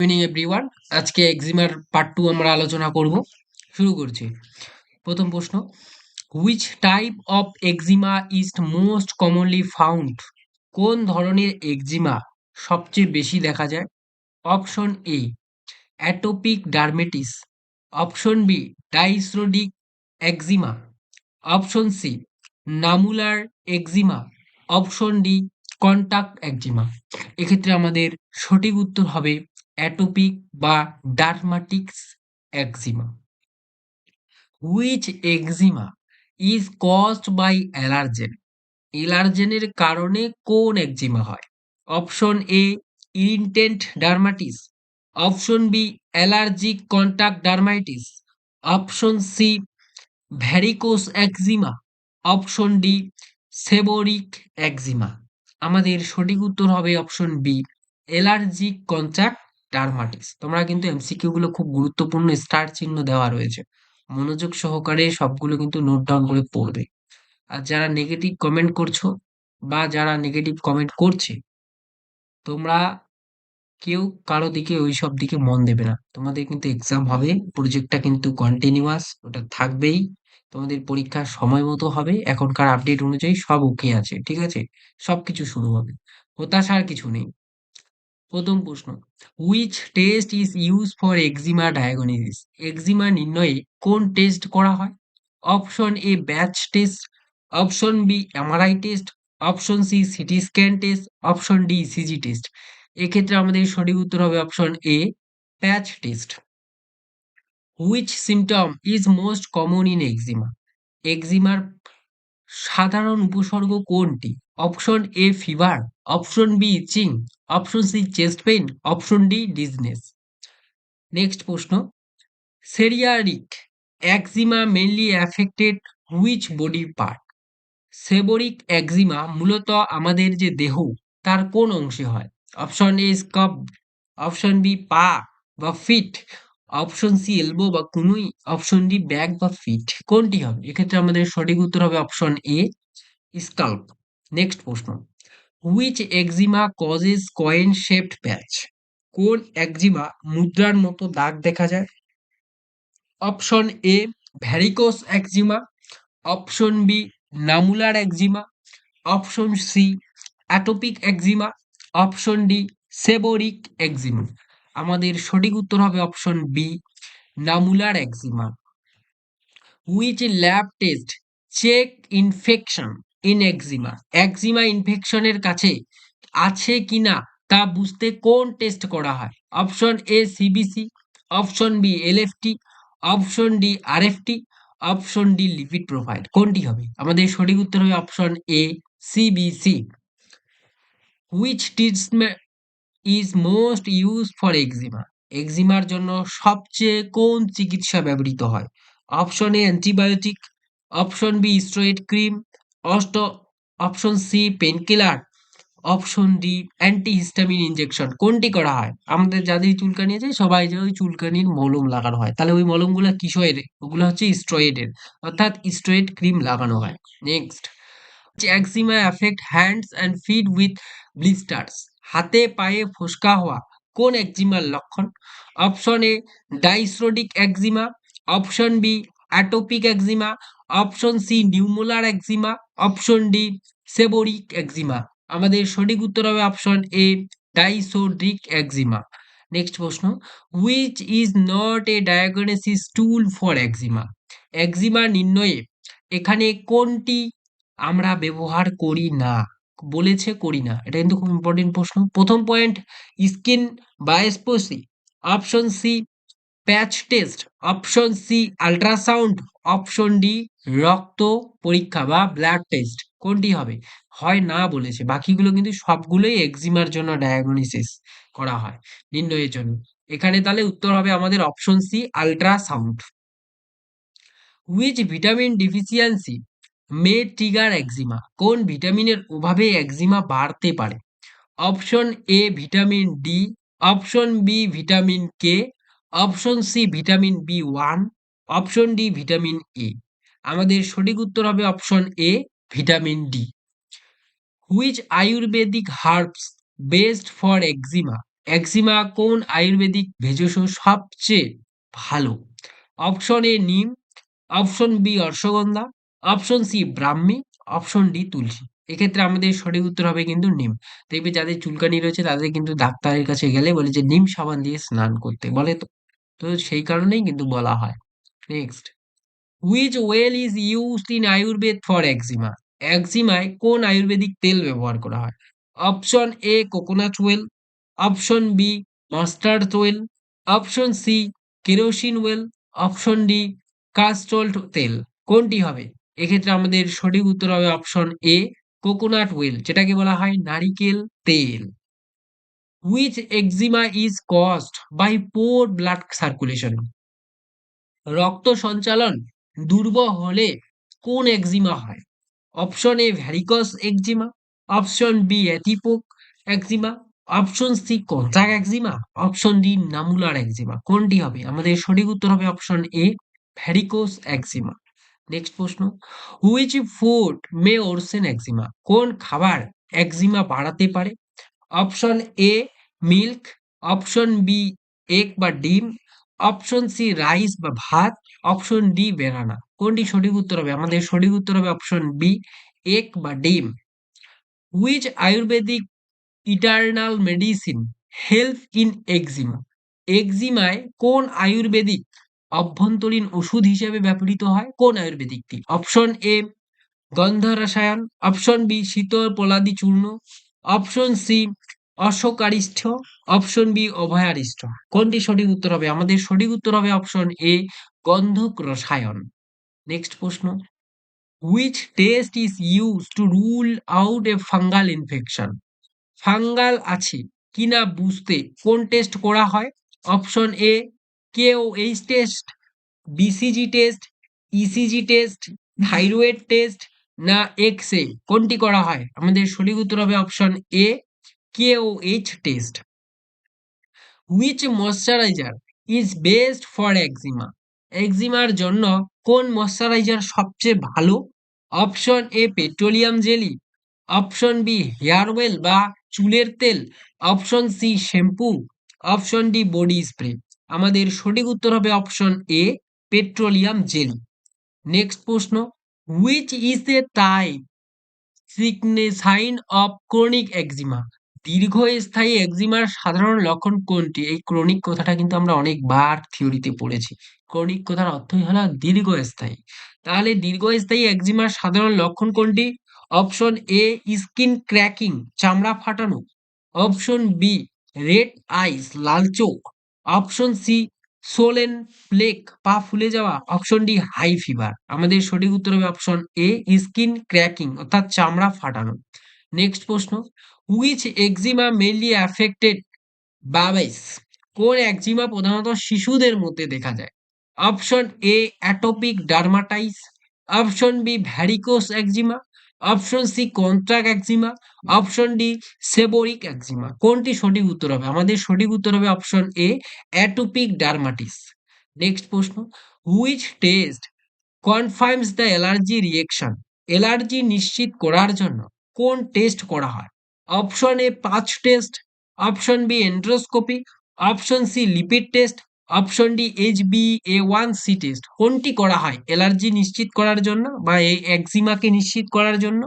Evening everyone আজকে এক্সিমার part two আমরা আলোচনা করব। শুরু করছি। প্রথম প্রশ্ন which type of eczema is most commonly found কোন ধরনের এক্সিমা সবচেয়ে বেশি দেখা যায়? Option A atopic dermatitis option B dyshidrotic eczema option C nummular eczema option D contact eczema এক্ষেত্রে আমাদের সঠিক উত্তর হবে অ্যাটোপিক বা dermatitis eczema which eczema is caused by allergen অ্যালার্জেনের কারণে কোন একজিমা হয়? Option A irritant dermatitis option B allergic contact dermatitis option C varicose eczema option D seborrheic eczema আমাদের সঠিক উত্তর হবে option B allergic contract dermatitis তোমরা কিন্তু MCQ গুলো খুব গুরুত্বপূর্ণ স্টার চিহ্ন দেওয়া রয়েছে। মনোযোগ সহকারে সবগুলো কিন্তু নোট ডাউন করে পড়বে। আর যারা নেগেটিভ কমেন্ট করছ বা যারা নেগেটিভ কমেন্ট করছে, তোমরা কেউ কারও দিকে ওই সব দিকে মন দেবে না। তোমাদের কিন্তু এক্সাম হবে প্রজেক্টটা কিন্তু কন্টিনিউয়াস ওটা থাকবেই। তোমাদের পরীক্ষা সময় মতো হবে, এখনকার আপডেট অনুযায়ী সব ওকে আছে, ঠিক আছে? সবকিছু শুরু হবে। হতাশার কিছু নেই। প্রথম প্রশ্ন which test is use for eczema diagnosis eczema নির্ণয়ে কোন টেস্ট করা হয়? Option A patch test option B MRI test option C CT scan test option D CG test এক্ষেত্রে আমাদের সঠিক উত্তর হবে option A patch test which symptom is most common in eczema এক্সিমার সাধারণ উপসর্গ কোনটি? Option A fever, option B itching, option C chest pain, option D dizziness. Next প্রশ্ন। Seborrheic eczema mainly affected which body part? Seborrheic eczema মূলত আমাদের যে দেহ, তার কোন অংশে হয়? Option A scalp, option B পা বা ফিট, অপশন সি এলবো বা কুনুই, অপশন ডি ব্যাক বা ফিট। কোনটি হবে? এক্ষেত্রে আমাদের সঠিক উত্তর হবে অপশন এ, স্কাল্প। নেক্সট প্রশ্ন. Which eczema causes coin shaped patch কোন একজিমা মুদ্রার মতো দাগ দেখা যায়? Option A varicose eczema option B nummular eczema option C atopic eczema option D seborrheic eczema আমাদের সঠিক উত্তর হবে option B nummular eczema which lab test check infection in eczema eczema ইনফেকশনের কাছে আছে কিনা তা বুঝতে কোন টেস্ট করা হয়? Option A CBC option B LFT option D RFT option D lipid profile কোনটি হবে? আমাদের সঠিক উত্তর হবে option A CBC which treatment is most use for eczema এক্সিমার জন্য সবচেয়ে কোন চিকিৎসা ব্যবহৃত হয়? Option A antibiotic option B steroid cream অষ্ট option C painkiller option D antihistamine injection কোনটি করা হয়? আমাদের যাদের চুলকানি আছে, সবাই যে ওই চুলকানির মলম লাগানো হয়। তাহলে ওই মলমগুলো কিসের? ওগুলো হচ্ছে স্টেরয়েডের। অর্থাৎ স্টেরয়েড ক্রিম লাগানো হয়। Next eczema affect hands and feet with blisters হাতে, পায়ে ফোসকা হওয়া। কোন একজিমার লক্ষণ? Option A dyshidrotic eczema option B atopic eczema option C nummular eczema option D, seborrheic eczema আমাদের সঠিক উত্তর হবে option A, dyshidrotic eczema next প্রশ্ন which is not a diagnosis tool for eczema eczema নির্ণয়ে, এখানে কোনটি আমরা ব্যবহার করি না, বলেছে করি না। এটা কিন্তু খুব ইম্পর্টেন্ট প্রশ্ন। প্রথম point skin biopsy option C patch test option C ultrasound option D, রক্ত পরীক্ষা বা ব্লাড টেস্ট কোনটি হবে? হয় না বলেছে। বাকিগুলো কিন্তু সবগুলোই এক্সিমার জন্য ডায়াগনোসিস করা হয়। নির্ণয়ের জন্য। এখানে তাহলে উত্তর হবে আমাদের option C ultrasound which vitamin deficiency may trigger eczema কোন ভিটামিনের অভাবে একজিমা বাড়তে পারে? Option A vitamin D option B vitamin K option C vitamin B one option D vitamin A আমাদের সঠিক উত্তর হবে option A vitamin D. Which Ayurvedic herbs best for eczema eczema কোন আয়ুর্বেদিক ভেষজ সবচেয়ে ভালো? Option A neem, option B ashwagandha option C brahmi, option D tulsi. এক্ষেত্রে আমাদের সঠিক উত্তর হবে কিন্তু নিম। দেখবে যাদের চুলকানি রয়েছে, তাদের কিন্তু ডাক্তারের কাছে গেলে বলে যে নিম সাবান দিয়ে স্নান করতে বলে তো। তো সেই কারণেই কিন্তু বলা হয়। Next which oil is used in Ayurveda for eczema একজিমায় কোন আয়ুর্বেদিক তেল ব্যবহার করা হয়? Option A coconut oil option B mustard oil option C kerosene oil option D castor তেল কোনটি হবে? এক্ষেত্রে আমাদের সঠিক উত্তর হবে অপশন এ কোকোনাট ওয়েল যেটাকে বলা হয় নারিকেল তেল। Which eczema is caused by poor blood circulation রক্ত সঞ্চালন দুর্বল হলে কোন এক্সিমা হয়? Option A varicose eczema option B atopic eczema option C contract eczema option D nummular eczema কোনটি হবে? আমাদের সঠিক উত্তর হবে option A varicose eczema next প্রশ্ন which food may worsen eczema কোন খাবার এক্সিমা বাড়াতে পারে? Option A milk option B egg বা ডিম অপশন সি রাইস বা ভাত। অপশন ডি বেনানা কোনটি সঠিক উত্তর হবে? আমাদের সঠিক উত্তর হবে অপশন বি এক বা ডিম। Which Ayurvedic internal medicine help in eczema এক্সিমায় কোন আয়ুর্বেদিক অভ্যন্তরীণ ওষুধ হিসেবে ব্যবহৃত হয়? কোন আয়ুর্বেদিকটি অপশন এ গন্ধ রসায়ন অপশন বি শীতল পলাদি চূর্ণ। Option C অশোকারিষ্ঠ option B অভয়ারিষ্ঠ। কোনটি সঠিক উত্তর হবে? আমাদের সঠিক উত্তর হবে অপশন এ গন্ধক রসায়ন। নেক্সট প্রশ্ন। Which test is use to rule out a fungal infection fungal আছে কিনা বুঝতে কোন টেস্ট করা হয়? Option A KOH test BCG test ECG test thyroid test না এক্স রে কোনটি করা হয়? আমাদের সঠিক উত্তর হবে option A KOH test which moisturiser is best for eczema একজিমার জন্য কোন ময়শ্চারাইজার সবচেয়ে ভালো? Option A petroleum jelly option B hair oil বা চুলের তেল option C shampoo option D body spray আমাদের সঠিক উত্তর হবে option A petroleum jelly next প্রশ্ন which is a type sign of chronic eczema দীর্ঘস্থায়ী একজিমার সাধারণ লক্ষণ কোনটি? এই ক্রনিক কথাটা কিন্তু আমরা অনেকবার থিওরিতে পড়েছি। ক্রনিক কথার অর্থই হলো দীর্ঘস্থায়ী। তাহলে দীর্ঘস্থায়ী একজিমার সাধারণ লক্ষণ কোনটি? অপশন এ স্কিন ক্র্যাকিং চামড়া ফাটানো। অপশন বি রেড আইস লাল চোখ। অপশন সি সোলেন প্লেক পা ফুলে যাওয়া। অপশন ডি হাই ফিভার আমাদের সঠিক উত্তর হবে অপশন এ স্কিন ক্র্যাকিং অর্থাৎ চামড়া ফাটানো। নেক্সট প্রশ্ন which eczema mainly affected babies কোন একজিমা প্রধানত শিশুদের মধ্যে দেখা যায়? Option A atopic dermatitis option B varicose eczema option C contract eczema option D seborrheic eczema কোনটি সঠিক উত্তর হবে? আমাদের সঠিক উত্তর হবে option A atopic dermatitis next প্রশ্ন which test confirms the allergy reaction allergy নিশ্চিত করার জন্য কোন টেস্ট করা হয়? Option A patch test option B endoscopy option C lipid test option D H B A one C test কোনটি করা হয়? অ্যালার্জি নিশ্চিত করার জন্য বা এই একজিমাকে নিশ্চিত করার জন্য?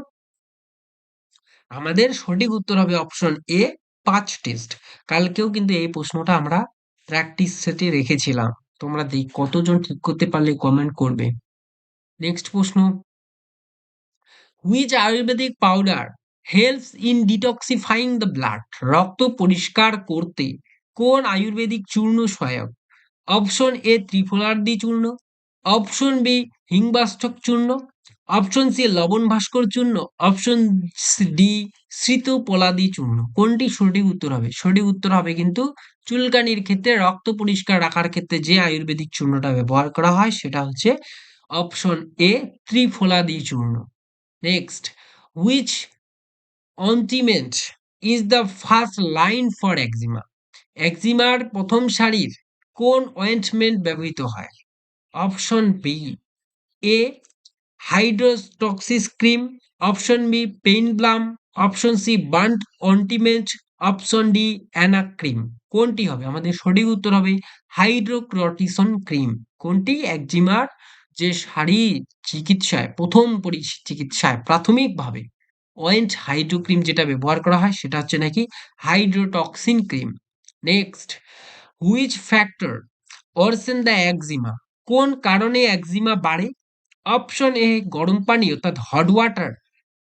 আমাদের সঠিক উত্তর হবে অপশন এ পাঁচ টেস্ট কালকেও কিন্তু এই প্রশ্নটা আমরা প্র্যাকটিস সেটে রেখেছিলাম। তোমরা দেখ, কতজন ঠিক করতে পারলে কমেন্ট করবে। নেক্সট প্রশ্ন। Which Ayurvedic powder helps in detoxifying the blood রক্ত পরিষ্কার করতে, কোন আয়ুর্বেদিক চূর্ণ সহায়ক? অপশন এ ত্রিফলার্দি চূর্ণ। অপশন বি হিংবাষ্টক চূর্ণ। অপশন সি লবণ ভাস্কর চূর্ণ। অপশন ডি স্মৃত পলাদি চূর্ণ। কোনটি সঠিক উত্তর হবে? সঠিক উত্তর হবে কিন্তু চুলকানির ক্ষেত্রে, রক্ত পরিষ্কার রাখার ক্ষেত্রে যে আয়ুর্বেদিক চূর্ণটা ব্যবহার করা হয়, সেটা হচ্ছে অপশন এ ত্রিফলাদি চূর্ণ। Next which ointment is the first line for eczema একজিমার প্রথম সারির কোন অয়েন্টমেন্ট ব্যবহৃত হয়? Option B A হাইড্রোটক্সিস cream option B pain balm option C burnt ointment option D অ্যানাক্রিম কোনটি হবে? আমাদের সঠিক উত্তর হবে হাইড্রোক্রটিসন ক্রিম কোনটি? একজিমার যে সারি চিকিৎসায়, প্রথম পরি চিকিৎসায় প্রাথমিকভাবে ওয়েন্ট হাইড্রোক্রিম যেটা ব্যবহার করা হয়, সেটা হচ্ছে নাকি hydrocortisone cream. Next, which factor worsen the eczema? কোন কারণে একজিমা বাড়ে? অপশন এ, গরম পানি, অর্থাৎ hot water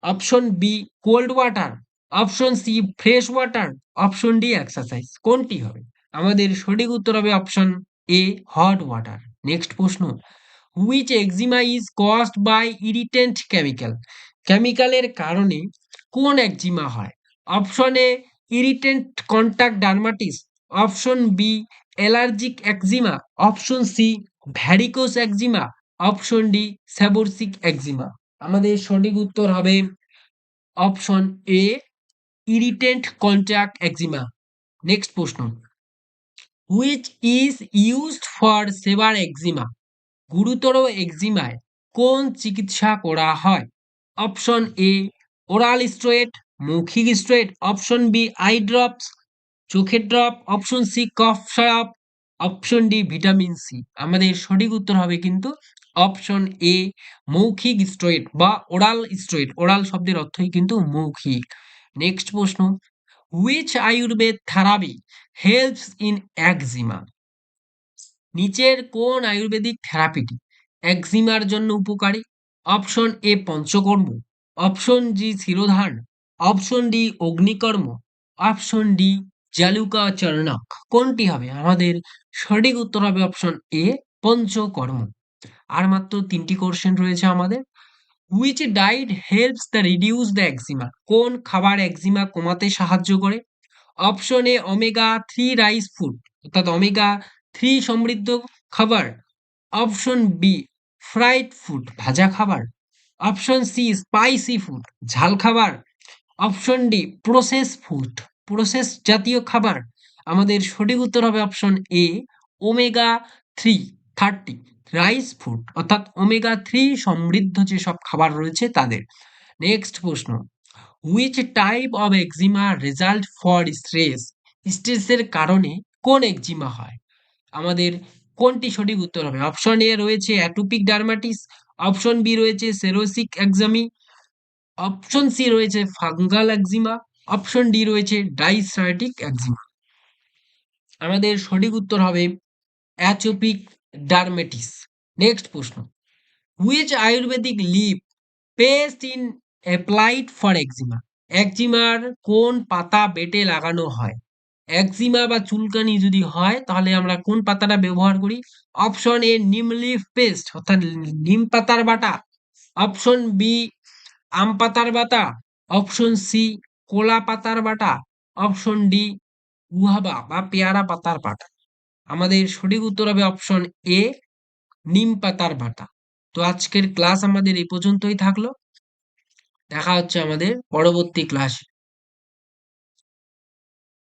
option B cold water option C fresh water option D exercise কোনটি হবে? আমাদের সঠিক উত্তর হবে option A hot water next প্রশ্ন which eczema is caused by irritant chemical কেমিক্যালের কারণে কোন একজিমা হয়? Option A irritant contact dermatitis option B allergic eczema option C varicose eczema option D seborrheic eczema আমাদের সঠিক উত্তর হবে option A irritant contact eczema next প্রশ্ন. Which is used for severe eczema গুরুতর এক্সিমায় কোন চিকিৎসা করা হয়? অপশন এ, ওরাল স্ট্রেট মৌখিক steroid option B, eye drops, চোখের drop, option C, cough syrup, option D, vitamin C. আমাদের সঠিক উত্তর হবে কিন্তু অপশন এ, মৌখিক স্ট্রেট বা ওরাল স্ট্রেট ওরাল শব্দের অর্থই কিন্তু মৌখিক। নেক্সট প্রশ্ন which Ayurveda therapy helps in eczema নিচের কোন আয়ুর্বেদিক থেরাপিটি একজিমার জন্য উপকারী? Option A Panchakarma, option G শিরোধান, option D অগ্নিকর্ম, option D জালুকা চরণক কোনটি হবে? আমাদের সঠিক উত্তর হবে অপশন এ, পঞ্চকর্ম। আর মাত্র তিনটি কোশ্চেন রয়েছে আমাদের। Which diet helps the reduce the eczema কোন খাবার একজিমা কমাতে সাহায্য করে? Option A omega three rich food অর্থাৎ ওমেগা থ্রি সমৃদ্ধ খাবার। অপশন বি ফ্রাইড ফুড ভাজা খাবার। অপশন সি স্পাইসি ফুড ঝাল খাবার। Option D process food process জাতীয় খাবার। আমাদের সঠিক উত্তর হবে option A omega three thirty rich food অর্থাৎ ওমেগা থ্রি সমৃদ্ধ যেসব খাবার রয়েছে তাদের। নেক্সট প্রশ্ন which type of eczema result for stress স্ট্রেসের কারণে কোন এক্সিমা হয়? আমাদের কোনটি সঠিক উত্তর হবে? অপশন এ রয়েছে অ্যাটোপিক ডার্মাটিস অপশন বি রয়েছে সেরোসিক এক্সামি অপশন সি রয়েছে ফাঙ্গাল এক্সিমা অপশন ডি রয়েছে ডাইসার্টিক এক্সিমা আমাদের সঠিক উত্তর হবে অ্যাটোপিক ডার্মেটিস নেক্সট প্রশ্ন। Which ayurvedic leaf paste is applied for eczema একজিমার কোন পাতা বেটে লাগানো হয়? একজিমা বা চুলকানি যদি হয়, তাহলে আমরা কোন পাতাটা ব্যবহার করি? অপশন এ নিম লিফ পেস্ট, অর্থাৎ নিম পাতার বাটা। অপশন বি আম পাতার বাটা। অপশন সি কোলা পাতার বাটা। অপশন ডি গুহাবা বা পেয়ারা পাতার বাটা। আমাদের সঠিক উত্তর হবে অপশন এ নিম পাতার বাটা। তো আজকের ক্লাস আমাদের এই পর্যন্তই থাকল। দেখা হচ্ছে আমাদের পরবর্তী ক্লাসে।